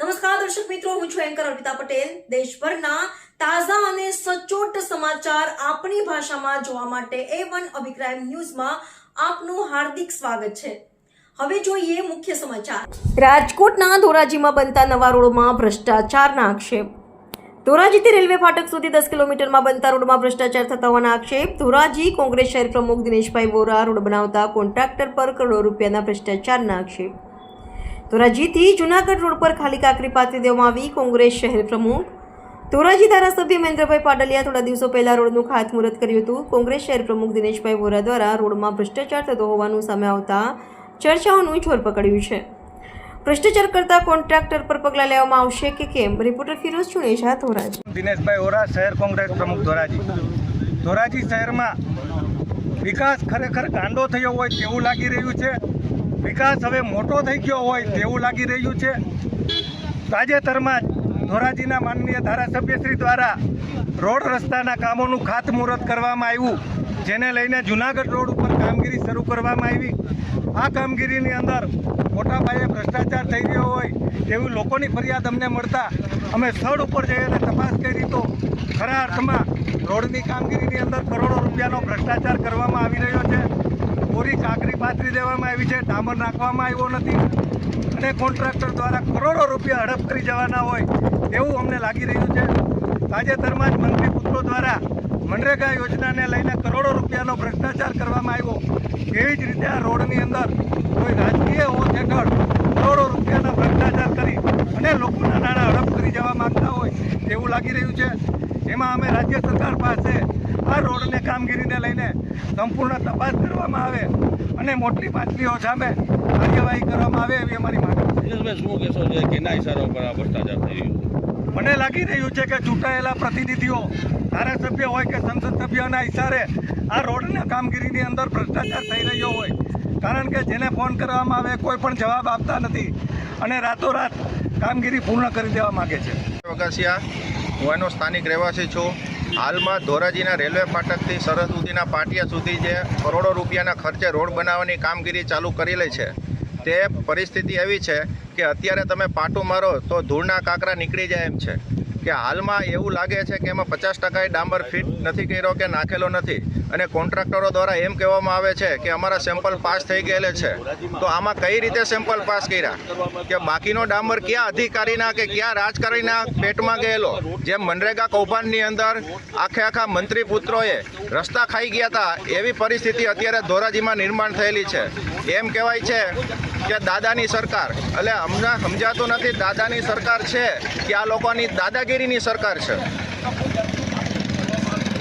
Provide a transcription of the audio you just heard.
નમસ્કાર, દર્શક મિત્રો, હું છું એન્કર અર્પિતા પટેલ. દેશભરના તાજા અને સચોટ સમાચાર આપણી ભાષામાં જોવા માટે એ વન અભિપ્રાય ન્યૂઝમાં આપનું હાર્દિક સ્વાગત છે. હવે જોઈએ મુખ્ય સમાચાર. રાજકોટના ધોરાજીમાં બનતા નવા રોડમાં ભ્રષ્ટાચારના આક્ષેપ. ધોરાજીથી રેલવે ફાટક સુધી દસ કિલોમીટરમાં બનતા રોડમાં ભ્રષ્ટાચાર થતા હોવાના આક્ષેપ. ધોરાજી કોંગ્રેસ શહેર પ્રમુખ દિનેશભાઈ વોરા રોડ બનાવતા કોન્ટ્રાક્ટર પર કરોડો રૂપિયાના ભ્રષ્ટાચારના આક્ષેપ. ધોરાજીથી જુનાગઢ રોડ પર ખાલી કાકરી પાથરી દેવામાં આવી કોંગ્રેસ શહેર પ્રમુખ. ધોરાજી ધારાસભ્ય મહેન્દ્રભાઈ પાટલિયા થોડા દિવસો પહેલા રોડનું ખાતમુહૂર્ત કર્યું હતું. કોંગ્રેસ શહેર પ્રમુખ દિનેશભાઈ વોરા દ્વારા રોડમાં ભ્રષ્ટાચાર થતો હોવાનું સામે આવતા ચર્ચાઓનું જોર પકડ્યું છે. ભ્રષ્ટાચાર કરતા કોન્ટ્રાક્ટર પર પગલાં લેવામાં આવશે કે કેમ? રિપોર્ટર ફિરોઝ ચુનેજા, ધોરાજી. દિનેશભાઈ વોરા, શહેર કોંગ્રેસ પ્રમુખ ધોરાજી. ધોરાજી શહેરમાં વિકાસ ખરેખર ગાંડો થયો હોય તેવું લાગી રહ્યું છે. વિકાસ હવે મોટો થઈ ગયો હોય તેવું લાગી રહ્યું છે. તાજેતરમાં જ ધોરાજીના માનનીય ધારાસભ્યશ્રી દ્વારા રોડ રસ્તાના કામોનું ખાતમુહૂર્ત કરવામાં આવ્યું, જેને લઈને જુનાગઢ રોડ ઉપર કામગીરી શરૂ કરવામાં આવી. આ કામગીરીની અંદર મોટા પાયે ભ્રષ્ટાચાર થઈ રહ્યો હોય તેવી લોકોની ફરિયાદ અમને મળતા અમે સ્થળ ઉપર જઈ અને તપાસ કરી તો ખરા અર્થમાં રોડની કામગીરીની અંદર કરોડો રૂપિયાનો ભ્રષ્ટાચાર કરવામાં આવી રહ્યો છે. કોરી કાકરી પાથરી દેવામાં આવી છે, ડામર નાખવામાં આવ્યો નથી અને કોન્ટ્રાક્ટર દ્વારા કરોડો રૂપિયા હડપ કરી જવાના હોય એવું અમને લાગી રહ્યું છે. તાજેતરમાં જ મંત્રી પુત્રો દ્વારા મનરેગા યોજનાને લઈને કરોડો રૂપિયાનો ભ્રષ્ટાચાર કરવામાં આવ્યો. એવી જ રીતે આ રોડની અંદર કોઈ રાજકીય હોદ હેઠળ કરોડો રૂપિયાના ભ્રષ્ટાચાર કરી અને લોકોના નાણાં હડપ કરી જવા માગતા હોય તેવું લાગી રહ્યું છે. એમાં અમે રાજ્ય સરકાર પાસે આ રોડને કામગીરીને લઈને સંપૂર્ણ તપાસ કરવામાં આવે અને મોટી પાટલીઓ સામે કાર્યવાહી કરવામાં આવે એવી અમારી માંગ શું કહેશો છે કે ના ઇશારા ઉપર આ ભ્રષ્ટાચાર થઈ રહ્યું મને લાગી રહ્યું છે કે ચૂંટાયેલા પ્રતિનિધિઓ ધારાસભ્ય હોય કે સંસદ સભ્યના ઇશારે આ રોડના કામગીરીની અંદર ભ્રષ્ટાચાર થઈ રહ્યો હોય કારણ કે જેને ફોન કરવામાં આવે કોઈ પણ જવાબ આપતા નથી અને રાતોરાત કામગીરી પૂર્ણ કરી દેવા માગે છે. વગાસિયા હું એનો સ્થાનિક રહેવાસી છું. હાલમાં ધોરાજીના રેલવે ફાટકથી સરહદ સુધીના પાટિયા સુધી જે કરોડો રૂપિયાના ખર્ચે રોડ બનાવવાની કામગીરી ચાલુ કરેલી છે. તે પરિસ્થિતિ એવી છે કે અત્યારે તમે પાટું મારો તો ધૂળના કાંકરા નીકળી જાય એમ છે. કે હાલમાં એવું લાગે છે કે એમાં પચાસ ટકાએ ડાંબર ફિટ નથી કર્યો કે નાખેલો નથી. અને કોન્ટ્રાક્ટરો દ્વારા એમ કહેવામાં આવે છે કે અમારા સેમ્પલ પાસ થઈ ગયેલા છે. તો આમાં કઈ રીતે સેમ્પલ પાસ કર્યા? કે બાકીનો ડામર ક્યાં અધિકારીના કે ક્યાં રાજકારણીના પેટમાં ગયેલો? જેમ મનરેગા કૌભાંડની અંદર આખે આખા મંત્રી પુત્રોએ રસ્તા ખાઈ ગયા હતા, એવી પરિસ્થિતિ અત્યારે ધોરાજીમાં નિર્માણ થયેલી છે. એમ કહેવાય છે કે દાદાની સરકાર. એટલે અમને સમજાતું નથી, દાદાની સરકાર છે કે આ લોકોની દાદાગીરીની સરકાર છે?